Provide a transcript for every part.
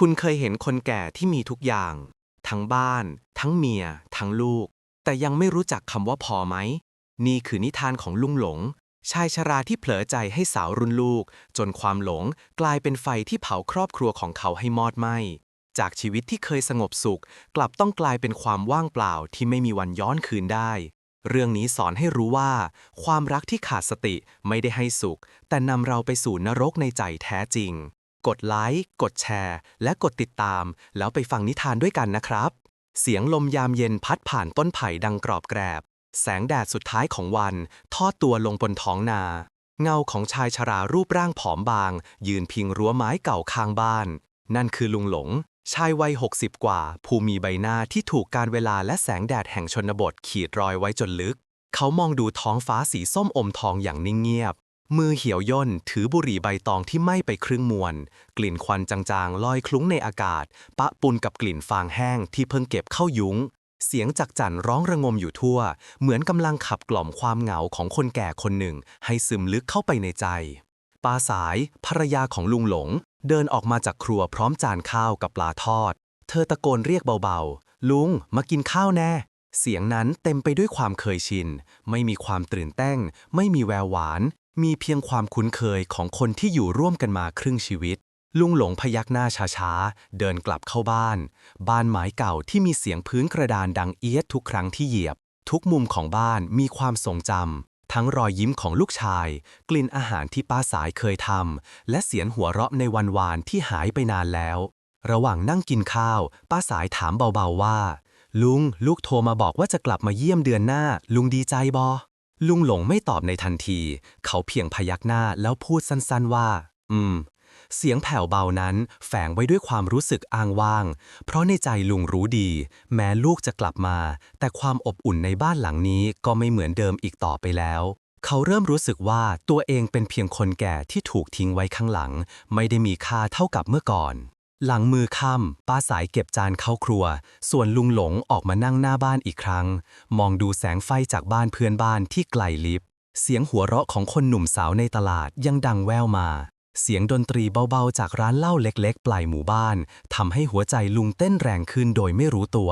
คุณเคยเห็นคนแก่ที่มีทุกอย่าง ทั้งบ้าน ทั้งเมีย ทั้งลูก แต่ยังไม่รู้จักคำว่าพอไหม นี่คือนิทานของลุงหลง ชายชราที่เผลอใจให้สาวรุ่นลูก จนความหลงกลายเป็นไฟที่เผาครอบครัวของเขาให้มอดไหม้จากชีวิตที่เคยสงบสุข กลับต้องกลายเป็นความว่างเปล่าที่ไม่มีวันย้อนคืนได้ เรื่องนี้สอนให้รู้ว่า ความรักที่ขาดสติไม่ได้ให้สุข แต่นำเราไปสู่นรกในใจแท้จริง กดไลค์ กดแชร์ และกดติดตาม แล้วไปฟังนิทานด้วยกันนะครับ เสียงลมยามเย็นพัดผ่านต้นไผ่ดังกรอบแกรบ แสงแดดสุดท้ายของวัน ทอดตัวลงบนท้องนา เงาของชายชรารูปร่างผอมบาง ยืนพิงรั้วไม้เก่าข้างบ้าน นั่นคือลุงหลง ชายวัย 60 กว่าผู้มีใบหน้าที่ถูกการเวลาและแสงแดดแห่งชนบทขีดรอยไว้จนลึก เขามองดูท้องฟ้าสีส้มอมทองอย่างนิ่งเงียบ มือเหี่ยวย่นถือบุหรี่ใบตองที่ไหม้ไปครึ่งมวน กลิ่นควันจางๆ ลอยคลุ้งในอากาศ ปะปนกับกลิ่นฟางแห้งที่เพิ่งเก็บเข้ายุ้ง เสียงจักจั่นร้องระงมอยู่ทั่ว เหมือนกำลังขับกล่อมความเหงาของคนแก่คนหนึ่ง ให้ซึมลึกเข้าไปในใจ ปาสาย ภรรยาของลุงหลง เดินออกมาจากครัวพร้อมจานข้าวกับปลาทอด เธอตะโกนเรียกเบาๆ ลุง มากินข้าวแน่เสียงนั้นเต็มไปด้วยความเคยชิน ไม่มีความตื่นเต้น ไม่มีแววหวาน มีเพียงความคุ้นเคยของคนที่อยู่ร่วมกันมาครึ่งชีวิต ลุงหลงพยักหน้าช้าๆ เดินกลับเข้าบ้าน บ้านไม้เก่าที่มีเสียงพื้นกระดานดังเอียดทุกครั้งที่เหยียบ ทุกมุมของบ้านมีความทรงจำทั้งรอยยิ้มของลูกชาย กลิ่นอาหารที่ป้าสายเคยทำและเสียงหัวเราะในวันวานที่หายไปนานแล้ว ระหว่างนั่งกินข้าว ป้าสายถามเบาๆว่า ลุง ลูกโทรมาบอกว่าจะกลับมาเยี่ยมเดือนหน้า ลุงดีใจบอ ลุงหลงไม่ตอบในทันที เขาเพียงพยักหน้าแล้วพูดสั้นๆว่า อืม เสียงแผ่วเบานั้นแฝงไว้ด้วยความรู้สึกอ้างว้าง เพราะในใจลุงรู้ดี แม้ลูกจะกลับมา แต่ความอบอุ่นในบ้านหลังนี้ก็ไม่เหมือนเดิมอีกต่อไปแล้ว เขาเริ่มรู้สึกว่าตัวเองเป็นเพียงคนแก่ที่ถูกทิ้งไว้ข้างหลัง ไม่ได้มีค่าเท่ากับเมื่อก่อน หลังมือค่ำป้าสายเก็บจานเข้าครัว ส่วนลุงหลงออกมานั่งหน้าบ้านอีกครั้ง มองดูแสงไฟจากบ้านเพื่อนบ้านที่ไกลลิบ เสียงหัวเราะของคนหนุ่มสาวในตลาดยังดังแว่วมา เสียงดนตรีเบาๆจากร้านเหล้าเล็กๆ ปลายหมู่บ้านทำให้หัวใจลุงเต้นแรงขึ้นโดยไม่รู้ตัว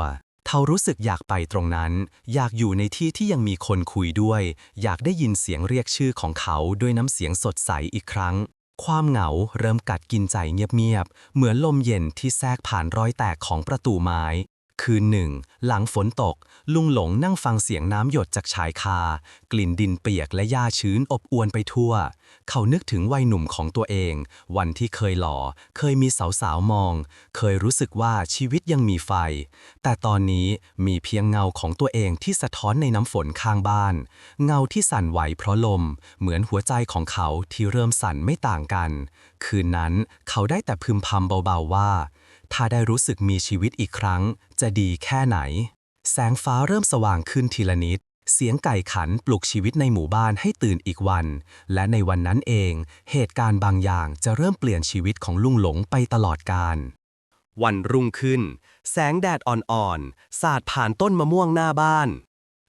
เขารู้สึกอยากไปตรงนั้น อยากอยู่ในที่ที่ยังมีคนคุยด้วย อยากได้ยินเสียงเรียกชื่อของเขาด้วยน้ำเสียงสดใสอีกครั้ง ความเหงาเริ่มกัดกินใจเงียบๆ เหมือนลมเย็นที่แทรกผ่านรอยแตกของประตูไม้ คืนหนึ่ง หลังฝนตก ลุงหลงนั่งฟังเสียงน้ำหยดจากชายคา กลิ่นดินเปียกและหญ้าชื้นอบอวนไปทั่ว เขานึกถึงวัยหนุ่มของตัวเอง วันที่เคยหล่อ เคยมีสาวๆมอง เคยรู้สึกว่าชีวิตยังมีไฟ แต่ตอนนี้มีเพียงเงาของตัวเองที่สะท้อนในน้ำฝนข้างบ้าน เงาที่สั่นไหวเพราะลม เหมือนหัวใจของเขาที่เริ่มสั่นไม่ต่างกัน คืนนั้นเขาได้แต่พึมพำเบาๆว่า ถ้าได้รู้สึกมีชีวิตอีกครั้ง จะดีแค่ไหน แสงฟ้าเริ่มสว่างขึ้นทีละนิด เสียงไก่ขันปลุกชีวิตในหมู่บ้านให้ตื่นอีกวัน และในวันนั้นเอง เหตุการณ์บางอย่างจะเริ่มเปลี่ยนชีวิตของลุงหลงไปตลอดกาลวันรุ่งขึ้น แสงแดดอ่อนๆ สาดผ่านต้นมะม่วงหน้าบ้าน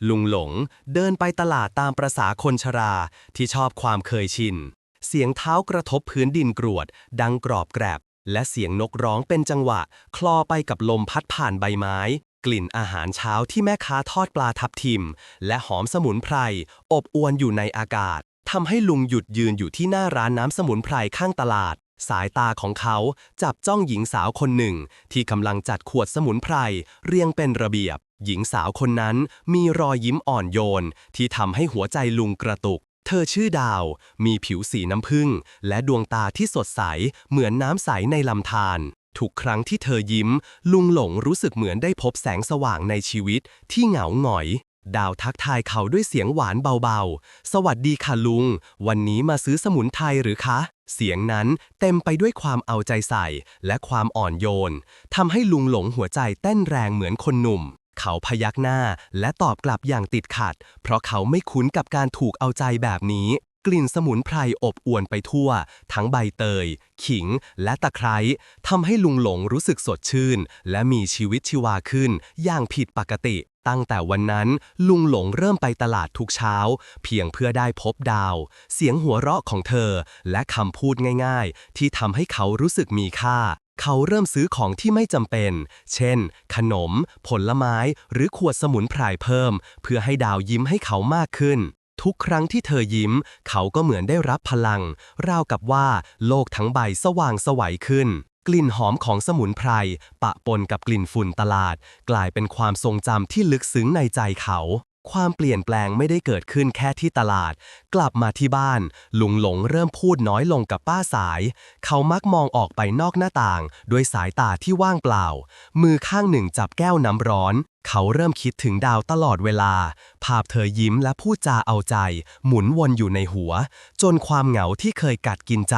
ลุงหลงเดินไปตลาดตามประษาคนชราที่ชอบความเคยชิน เสียงเท้ากระทบพื้นดินกรวด ดังกรอบแกรบ และเสียงนกร้องเป็นจังหวะ คลอไปกับลมพัดผ่านใบไม้ กลิ่นอาหารเช้าที่แม่ค้าทอดปลาทับทิม และหอมสมุนไพร อบอวนอยู่ในอากาศทำให้ลุงหยุดยืนอยู่ที่หน้าร้านน้ำสมุนไพรข้างตลาด สายตาของเขาจับจ้องหญิงสาวคนหนึ่ง ที่กำลังจัดขวดสมุนไพร เรียงเป็นระเบียบ หญิงสาวคนนั้นมีรอยยิ้มอ่อนโยน ที่ทำให้หัวใจลุงกระตุก เธอชื่อดาว มีผิวสีน้ำผึ้งและดวงตาที่สดใส เหมือนน้ำใสในลำธาร ทุกครั้งที่เธอยิ้ม ลุงหลงรู้สึกเหมือนได้พบแสงสว่างในชีวิตที่เหงาหงอย ดาวทักทายเขาด้วยเสียงหวานเบาๆ สวัสดีค่ะลุง วันนี้มาซื้อสมุนไพรหรือคะ เสียงนั้นเต็มไปด้วยความเอาใจใส่และความอ่อนโยนทำให้ลุงหลงหัวใจเต้นแรงเหมือนคนหนุ่ม เขาพยักหน้าและตอบกลับอย่างติดขัด เพราะเขาไม่คุ้นกับการถูกเอาใจแบบนี้ กลิ่นสมุนไพรอบอวนไปทั่ว ทั้งใบเตย ขิง และตะไคร้ทำให้ลุงหลงรู้สึกสดชื่น และมีชีวิตชีวาขึ้น อย่างผิดปกติตั้งแต่วันนั้นลุงหลงเริ่มไปตลาดทุกเช้า เพียงเพื่อได้พบดาว เสียงหัวเราะของเธอ และคำพูดง่าย ๆ ที่ทำให้เขารู้สึกมีค่า เขาเริ่มซื้อของที่ไม่จำเป็น เช่น ขนม ผลไม้ หรือขวดสมุนไพรเพิ่ม เพื่อให้ดาวยิ้มให้เขามากขึ้น ทุกครั้งที่เธอยิ้ม เขาก็เหมือนได้รับพลัง ราวกับว่า โลกทั้งใบสว่างสวัยขึ้น กลิ่นหอมของสมุนไพร ปะปนกับกลิ่นฝุ่นตลาด กลายเป็นความทรงจำที่ลึกซึ้งในใจเขา ความเปลี่ยนแปลงไม่ได้เกิดขึ้นแค่ที่ตลาด กลับมาที่บ้าน ลุงหลงเริ่มพูดน้อยลงกับป้าสาย เขามักมองออกไปนอกหน้าต่าง ด้วยสายตาที่ว่างเปล่า มือข้างหนึ่งจับแก้วน้ำร้อน เขาเริ่มคิดถึงดาวตลอดเวลา ภาพเธอยิ้มและพูดจาเอาใจ หมุนวนอยู่ในหัว จนความเหงาที่เคยกัดกินใจ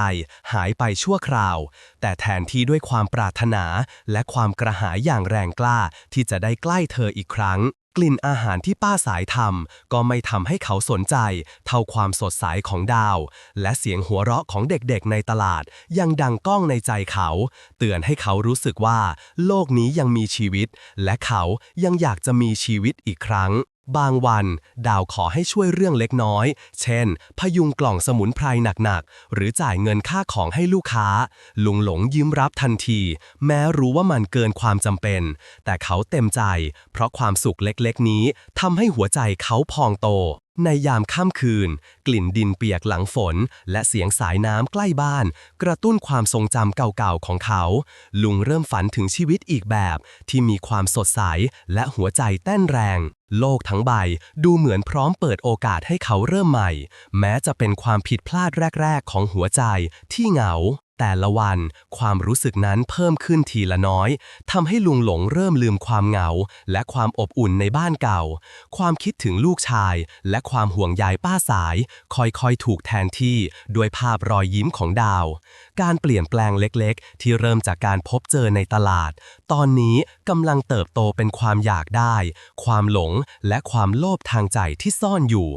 หายไปชั่วคราว แต่แทนที่ด้วยความปรารถนา และความกระหายอย่างแรงกล้าที่จะได้ใกล้เธออีกครั้ง กลิ่นอาหารที่ป้าสายทำก็ไม่ทำให้เขาสนใจ เท่าความสดใสของดาว และเสียงหัวเราะของเด็กๆในตลาด ยังดังก้องในใจเขา เตือนให้เขารู้สึกว่า โลกนี้ยังมีชีวิต และเขายังอยากจะมีชีวิตอีกครั้ง บางวัน ดาวขอให้ช่วยเรื่องเล็กน้อย เช่น พยุงกล่องสมุนไพรหนักๆ หรือจ่ายเงินค่าของให้ลูกค้า ลุงหลงยิ้มรับทันที แม้รู้ว่ามันเกินความจำเป็น แต่เขาเต็มใจ เพราะความสุขเล็กๆนี้ทำให้หัวใจเขาพองโต ในยามค่ำคืน กลิ่นดินเปียกหลังฝน และเสียงสายน้ำใกล้บ้าน กระตุ้นความทรงจำเก่าๆของเขา ลุงเริ่มฝันถึงชีวิตอีกแบบ ที่มีความสดใส และหัวใจเต้นแรง โลกทั้งใบดูเหมือนพร้อมเปิดโอกาสให้เขาเริ่มใหม่ แม้จะเป็นความผิดพลาดแรก ๆ ของหัวใจที่เหงา แต่ละวัน ความรู้สึกนั้นเพิ่มขึ้นทีละน้อยทำให้ลุงหลงเริ่มลืมความเหงา และความอบอุ่นในบ้านเก่า ความคิดถึงลูกชาย และความห่วงใยป้าสาย ค่อยๆ ถูกแทนที่ด้วยภาพรอยยิ้มของดาว การเปลี่ยนแปลงเล็กๆ ที่เริ่มจากการพบเจอในตลาด ตอนนี้กำลังเติบโตเป็นความอยากได้ ความหลงและความโลภทางใจที่ซ่อนอยู่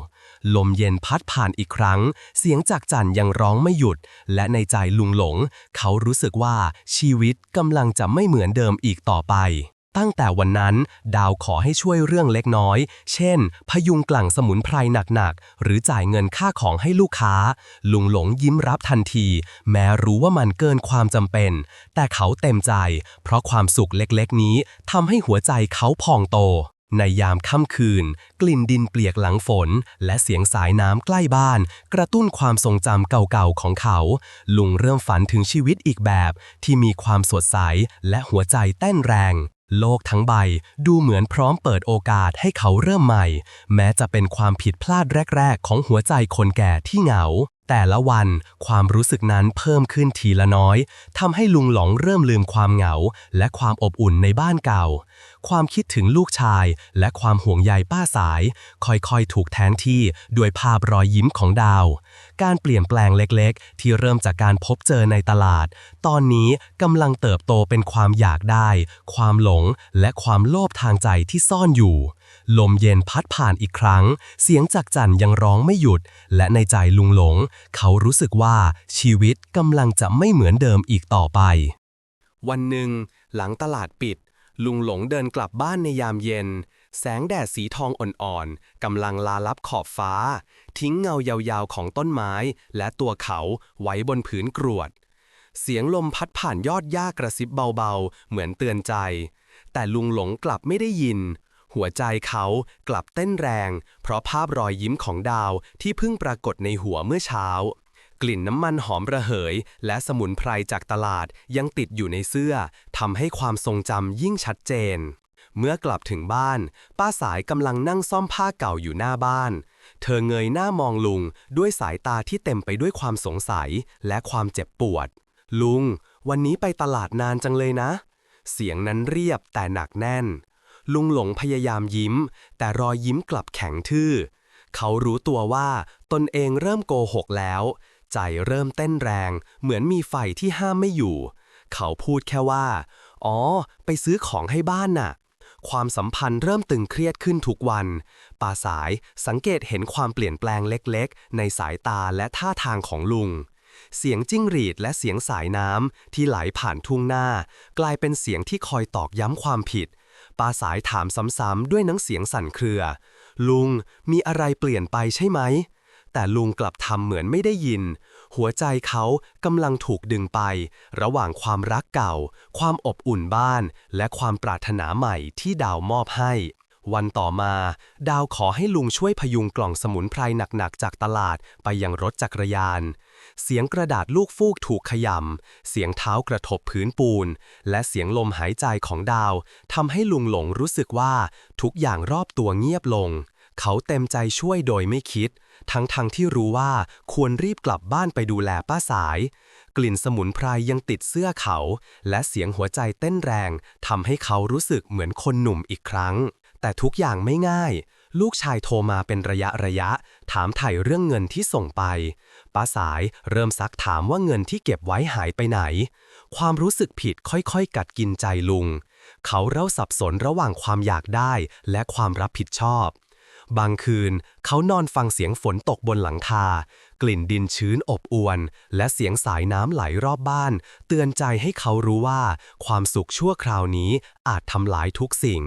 ลมเย็นพัดผ่านอีกครั้ง เสียงจากจันยังร้องไม่หยุด และในใจลุงหลง เขารู้สึกว่าชีวิตกำลังจะไม่เหมือนเดิมอีกต่อไป ตั้งแต่วันนั้น ดาวขอให้ช่วยเรื่องเล็กน้อย เช่น พยุงกลั่งสมุนไพรหนักๆ หรือจ่ายเงินค่าของให้ลูกค้า ลุงหลงยิ้มรับทันที แม้รู้ว่ามันเกินความจำเป็น แต่เขาเต็มใจ เพราะความสุขเล็กๆ นี้ทำให้หัวใจเขาพองโต ในยามค่ำคืน กลิ่นดินเปียกหลังฝน และเสียงสายน้ำใกล้บ้าน กระตุ้นความทรงจำเก่าๆของเขา ลุงเริ่มฝันถึงชีวิตอีกแบบ ที่มีความสดใส และหัวใจเต้นแรง โลกทั้งใบดูเหมือนพร้อมเปิดโอกาสให้เขาเริ่มใหม่ แม้จะเป็นความผิดพลาดแรก ๆ ของหัวใจคนแก่ที่เหงา แต่ละวันความรู้สึกนั้นเพิ่มขึ้นทีละน้อยทำให้ลุงหลงเริ่มลืมความเหงา และความอบอุ่นในบ้านเก่า ความคิดถึงลูกชาย และความห่วงใยป้าสาย ค่อยๆ ถูกแทนที่ด้วยภาพรอยยิ้มของดาว การเปลี่ยนแปลงเล็กๆ ที่เริ่มจากการพบเจอในตลาด ตอนนี้กำลังเติบโตเป็นความอยากได้ ความหลง และความโลภทางใจที่ซ่อนอยู่ ลมเย็นพัดผ่านอีกครั้ง เสียงจากจันยังร้องไม่หยุด และในใจลุงหลง เขารู้สึกว่าชีวิตกำลังจะไม่เหมือนเดิมอีกต่อไป วันหนึ่ง หลังตลาดปิด ลุงหลงเดินกลับบ้านในยามเย็น แสงแดดสีทองอ่อนๆกำลังลาลับขอบฟ้า ทิ้งเงายาวๆของต้นไม้ และตัวเขาไว้บนผืนกรวด เสียงลมพัดผ่านยอดหญ้ากระซิบเบาๆ เหมือนเตือนใจ แต่ลุงหลงกลับไม่ได้ยิน หัวใจเขากลับเต้นแรง เพราะภาพรอยยิ้มของดาวที่เพิ่งปรากฏในหัวเมื่อเช้า กลิ่นน้ำมันหอมระเหย และสมุนไพรจากตลาดยังติดอยู่ในเสื้อทำให้ความทรงจำยิ่งชัดเจน เมื่อกลับถึงบ้าน ป้าสายกำลังนั่งซ่อมผ้าเก่าอยู่หน้าบ้าน เธอเงยหน้ามองลุงด้วยสายตาที่เต็มไปด้วยความสงสัยและความเจ็บปวด ลุง วันนี้ไปตลาดนานจังเลยนะ เสียงนั้นเรียบแต่หนักแน่น ลุงหลงพยายามยิ้ม แต่รอยยิ้มกลับแข็งทื่อ เขารู้ตัวว่าตนเองเริ่มโกหกแล้ว ใจเริ่มเต้นแรง เหมือนมีไฟที่ห้ามไม่อยู่ เขาพูดแค่ว่า อ๋อ ไปซื้อของให้บ้านน่ะ ความสัมพันธ์เริ่มตึงเครียดขึ้นทุกวัน ป่าสายสังเกตเห็นความเปลี่ยนแปลงเล็กๆ ในสายตาและท่าทางของลุง เสียงจิ้งหรีดและเสียงสายน้ำที่ไหลผ่านทุ่งหน้า กลายเป็นเสียงที่คอยตอกย้ำความผิดป้าสายถามซ้ำๆด้วยน้ำเสียงสั่นเครือ ลุงมีอะไรเปลี่ยนไปใช่ไหม แต่แต่ลุงกลับทำเหมือนไม่ได้ยิน หัวใจเขากำลังถูกดึงไป ระหว่างความรักเก่า ความอบอุ่นบ้าน และความปรารถนาใหม่ที่ดาวมอบให้ วันต่อมา ดาวขอให้ลุงช่วยพยุงกล่องสมุนไพรหนักๆ จากตลาดไปยังรถจักรยาน เสียงกระดาษลูกฟูกถูกขยำ เสียงเท้ากระทบพื้นปูน และเสียงลมหายใจของดาวทำให้ลุงหลงรู้สึกว่าทุกอย่างรอบตัวเงียบลงเขาเต็มใจช่วยโดยไม่คิด ทั้งๆทที่รู้ว่าควรรีบกลับบ้านไปดูแลป้าสาย กลิ่นสมุนไพรยังติดเสื้อเขา และเสียงหัวใจเต้นแรงทำให้เขารู้สึกเหมือนคนหนุ่มอีกครั้ง แต่ทุกอย่างไม่ง่าย ลูกชายโทรมาเป็นระยะระยะ ถามถ่ายเรื่องเงินที่ส่งไป ป้าสายเริ่มซักถามว่าเงินที่เก็บไว้หายไปไหน ความรู้สึกผิดค่อยๆ กัดกินใจลุง เขาเร่าสับสนระหว่างความอยากได้และความรับผิดชอบ บางคืนเขานอนฟังเสียงฝนตกบนหลังคา กลิ่นดินชื้นอบอวน และเสียงสายน้ำไหลรอบบ้าน เตือนใจให้เขารู้ว่า ความสุขชั่วคราวนี้อาจทำลายทุกสิ่ง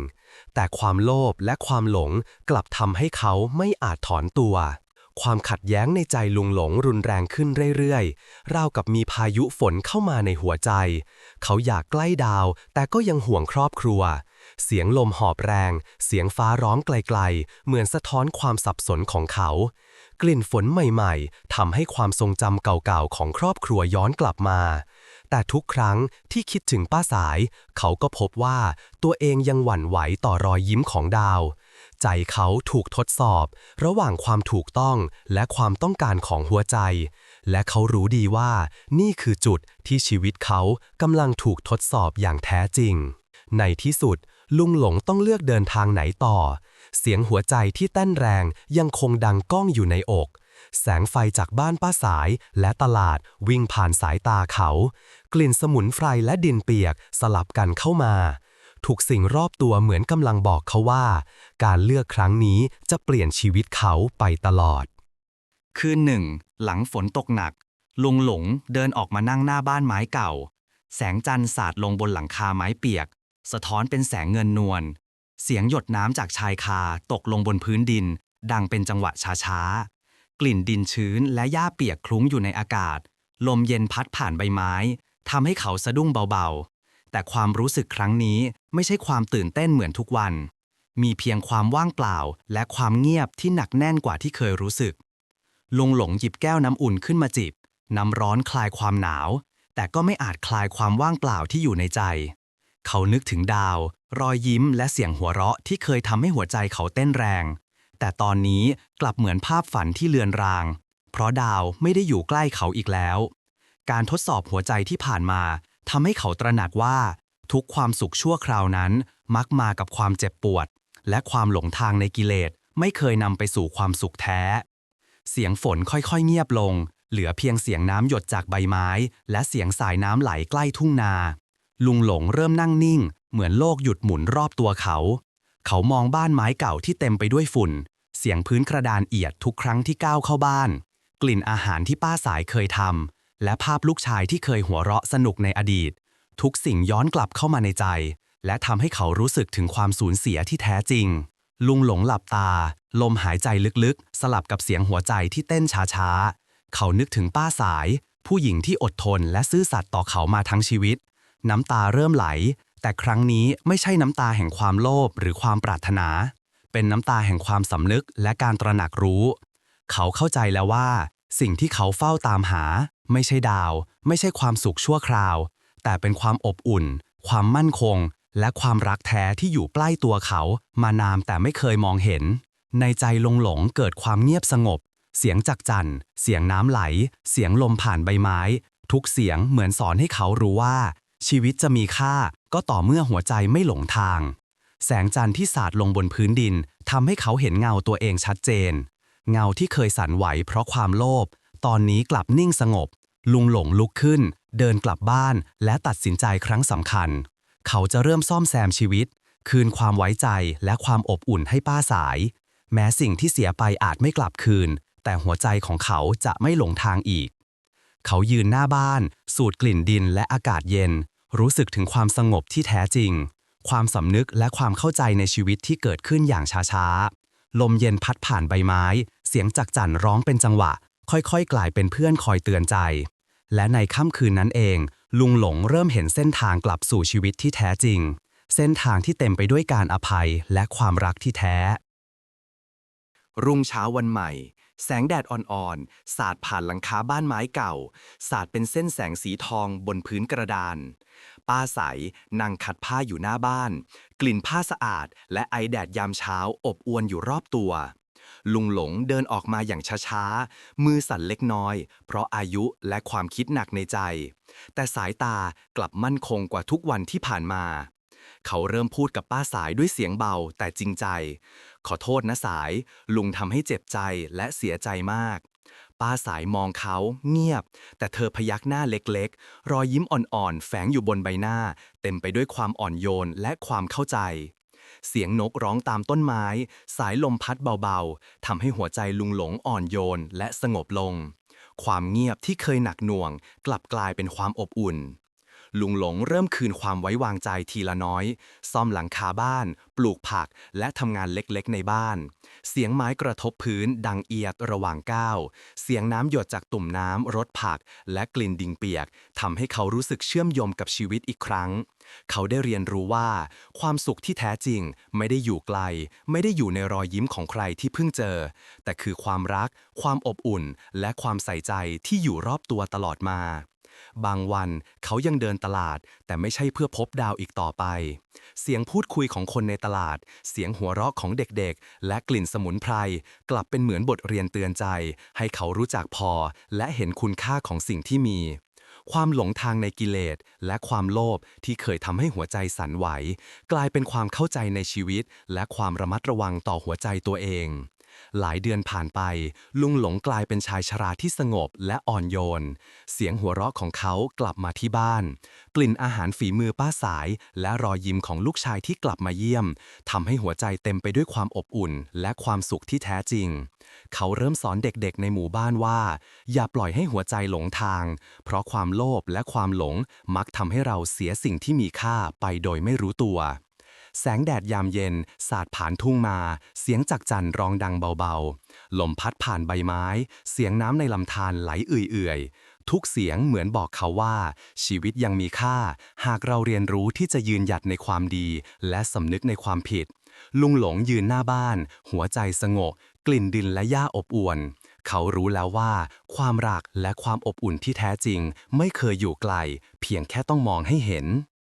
แต่ความโลภและความหลงกลับทำให้เขาไม่อาจถอนตัว ความขัดแย้งในใจลุงหลงรุนแรงขึ้นเรื่อยๆ ราวกับมีพายุฝนเข้ามาในหัวใจ เขาอยากใกล้ดาว แต่ก็ยังห่วงครอบครัวเเสียงลมหอบแรง เสียงฟ้าร้องไกลๆ เหมือนสะท้อนความสับสนของเขา กลิ่นฝนใหม่ๆทำให้ความทรงจำเก่าๆของครอบครัวย้อนกลับมา แต่ทุกครั้งที่คิดถึงป้าสาย เขาก็พบว่าตัวเองยังหวั่นไหวต่อรอยยิ้มของดาว ใจเขาถูกทดสอบ ระหว่างความถูกต้องและความต้องการของหัวใจ และเขารู้ดีว่านี่คือจุดที่ชีวิตเขากำลังถูกทดสอบอย่างแท้จริงในที่สุด ลุงหลงต้องเลือกเดินทางไหนต่อ เสียงหัวใจที่เต้นแรงยังคงดังก้องอยู่ในอก แสงไฟจากบ้านป้าสายและตลาดวิ่งผ่านสายตาเขา กลิ่นสมุนไพรและดินเปียกสลับกันเข้ามาทุกสิ่งรอบตัวเหมือนกำลังบอกเขาว่า การเลือกครั้งนี้จะเปลี่ยนชีวิตเขาไปตลอด คืนหนึ่ง หลังฝนตกหนัก ลุงหลงเดินออกมานั่งหน้าบ้านไม้เก่า แสงจันทร์สาดลงบนหลังคาไม้เปียก สะท้อนเป็นแสงเงินนวล เสียงหยดน้ำจากชายคาตกลงบนพื้นดิน ดังเป็นจังหวะช้าๆ กลิ่นดินชื้นและหญ้าเปียกคลุ้งอยู่ในอากาศ ลมเย็นพัดผ่านใบไม้ทำให้เขาสะดุ้งเบาๆ แต่ความรู้สึกครั้งนี้ไม่ใช่ความตื่นเต้นเหมือนทุกวัน มีเพียงความว่างเปล่าและความเงียบที่หนักแน่นกว่าที่เคยรู้สึก ลุงหลงหยิบแก้วน้ำอุ่นขึ้นมาจิบ น้ำร้อนคลายความหนาว แต่ก็ไม่อาจคลายความว่างเปล่าที่อยู่ในใจ เขานึกถึงดาว รอยยิ้มและเสียงหัวเราะที่เคยทำให้หัวใจเขาเต้นแรง แต่ตอนนี้กลับเหมือนภาพฝันที่เลือนราง เพราะดาวไม่ได้อยู่ใกล้เขาอีกแล้ว การทดสอบหัวใจที่ผ่านมาทำให้เขาตระหนักว่า ทุกความสุขชั่วคราวนั้น มักมากับความเจ็บปวด และความหลงทางในกิเลสไม่เคยนำไปสู่ความสุขแท้ เสียงฝนค่อยๆ เงียบลง เหลือเพียงเสียงน้ำหยดจากใบไม้ และเสียงสายน้ำไหลใกล้ทุ่งนา ลุงหลงเริ่มนั่งนิ่ง เหมือนโลกหยุดหมุนรอบตัวเขา เขามองบ้านไม้เก่าที่เต็มไปด้วยฝุ่น เสียงพื้นกระดานเอียดทุกครั้งที่ก้าวเข้าบ้าน กลิ่นอาหารที่ป้าสายเคยทำและภาพลูกชายที่เคยหัวเราะสนุกในอดีต ทุกสิ่งย้อนกลับเข้ามาในใจ และทำให้เขารู้สึกถึงความสูญเสียที่แท้จริง ลุงหลงหลับตา ลมหายใจลึกๆ สลับกับเสียงหัวใจที่เต้นช้าๆ เขานึกถึงป้าสาย ผู้หญิงที่อดทนและซื่อสัตย์ต่อเขามาทั้งชีวิต น้ำตาเริ่มไหล แต่ครั้งนี้ไม่ใช่น้ำตาแห่งความโลภหรือความปรารถนา เป็นน้ำตาแห่งความสำนึกและการตระหนักรู้ เขาเข้าใจแล้วว่า สิ่งที่เขาเฝ้าตามหา ไม่ใช่ดาว ไม่ใช่ความสุขชั่วคราว แต่เป็นความอบอุ่น ความมั่นคง และความรักแท้ที่อยู่ใกล้ตัวเขามานานแต่ไม่เคยมองเห็น ในใจลงหลงเกิดความเงียบสงบ เสียงจักจั่นเสียงน้ำไหล เสียงลมผ่านใบไม้ทุกเสียงเหมือนสอนให้เขารู้ว่า ชีวิตจะมีค่าก็ต่อเมื่อหัวใจไม่หลงทาง แสงจันทร์ที่สาดลงบนพื้นดินทำให้เขาเห็นเงาตัวเองชัดเจน เงาที่เคยสั่นไหวเพราะความโลภตอนนี้กลับนิ่งสงบ ลุงหลงลุกขึ้น เดินกลับบ้านและตัดสินใจครั้งสำคัญ เขาจะเริ่มซ่อมแซมชีวิต คืนความไว้ใจและความอบอุ่นให้ป้าสาย แม้สิ่งที่เสียไปอาจไม่กลับคืน แต่หัวใจของเขาจะไม่หลงทางอีก เขายืนหน้าบ้าน สูดกลิ่นดินและอากาศเย็น รู้สึกถึงความสงบที่แท้จริง ความสำนึกและความเข้าใจในชีวิตที่เกิดขึ้นอย่างช้าๆ ลมเย็นพัดผ่านใบไม้ เสียงจักจั่นร้องเป็นจังหวะ ค่อยๆ กลายเป็นเพื่อนคอยเตือนใจ และในค่ำคืนนั้นเอง ลุงหลงเริ่มเห็นเส้นทางกลับสู่ชีวิตที่แท้จริง เส้นทางที่เต็มไปด้วยการอภัยและความรักที่แท้ รุ่งเช้าวันใหม่ แสงแดดอ่อนๆ สาดผ่านหลังคาบ้านไม้เก่า สาดเป็นเส้นแสงสีทองบนพื้นกระดาน ป้าใสนั่งขัดผ้าอยู่หน้าบ้าน กลิ่นผ้าสะอาด และไอแดดยามเช้าอบอวนอยู่รอบตัว ลุงหลงเดินออกมาอย่างช้าๆ มือสั่นเล็กน้อย เพราะอายุและความคิดหนักในใจ แต่สายตากลับมั่นคงกว่าทุกวันที่ผ่านมา เขาเริ่มพูดกับป้าสายด้วยเสียงเบาแต่จริงใจ ขอโทษนะสาย ลุงทำให้เจ็บใจและเสียใจมาก ป้าสายมองเขาเงียบ แต่เธอพยักหน้าเล็กๆ รอยยิ้มอ่อนๆ แฝงอยู่บนใบหน้า เต็มไปด้วยความอ่อนโยนและความเข้าใจเสียงนกร้องตามต้นไม้ สายลมพัดเบาๆ ทำให้หัวใจลุงหลงอ่อนโยนและสงบลง ความเงียบที่เคยหนักหน่วง กลับกลายเป็นความอบอุ่น ลุงหลงเริ่มคืนความไว้วางใจทีละน้อย ซ่อมหลังคาบ้าน ปลูกผัก และทำงานเล็กๆ ในบ้าน เสียงไม้กระทบพื้นดังเอียดระหว่างก้าว เสียงน้ำหยดจากตุ่มน้ำรดผัก และกลิ่นดิงเปียกทำให้เขารู้สึกเชื่อมโยงกับชีวิตอีกครั้ง เขาได้เรียนรู้ว่า ความสุขที่แท้จริง ไม่ได้อยู่ไกล ไม่ได้อยู่ในรอยยิ้มของใครที่เพิ่งเจอ แต่คือความรัก ความอบอุ่น และความใส่ใจที่อยู่รอบตัวตลอดมา บางวันเขายังเดินตลาด แต่ไม่ใช่เพื่อพบดาวอีกต่อไป เสียงพูดคุยของคนในตลาด เสียงหัวเราะของเด็กๆ และกลิ่นสมุนไพรกลับเป็นเหมือนบทเรียนเตือนใจ ให้เขารู้จักพอ และเห็นคุณค่าของสิ่งที่มีความหลงทางในกิเลสและความโลภที่เคยทำให้หัวใจสั่นไหว กลายเป็นความเข้าใจในชีวิต และความระมัดระวังต่อหัวใจตัวเอง หลายเดือนผ่านไป ลุงหลงกลายเป็นชายชราที่สงบและอ่อนโยน เสียงหัวเราะของเขากลับมาที่บ้าน กลิ่นอาหารฝีมือป้าสาย และรอยยิ้มของลูกชายที่กลับมาเยี่ยมทำให้หัวใจเต็มไปด้วยความอบอุ่น และความสุขที่แท้จริง เขาเริ่มสอนเด็กๆ ในหมู่บ้านว่า อย่าปล่อยให้หัวใจหลงทาง เพราะความโลภและความหลงมักทำให้เราเสียสิ่งที่มีค่าไปโดยไม่รู้ตัว แสงแดดยามเย็น สาดผ่านทุ่งมา เสียงจักจั่นร้องดังเบาๆ ลมพัดผ่านใบไม้ เสียงน้ำในลำธารไหลเอื่อยๆ ทุกเสียงเหมือนบอกเขาว่า ชีวิตยังมีค่า หากเราเรียนรู้ที่จะยืนหยัดในความดี และสำนึกในความผิด ลุงหลงยืนหน้าบ้าน หัวใจสงบกลิ่นดินและหญ้าอบอวลเขารู้แล้วว่า ความรักและความอบอุ่นที่แท้จริง ไม่เคยอยู่ไกล เพียงแค่ต้องมองให้เห็น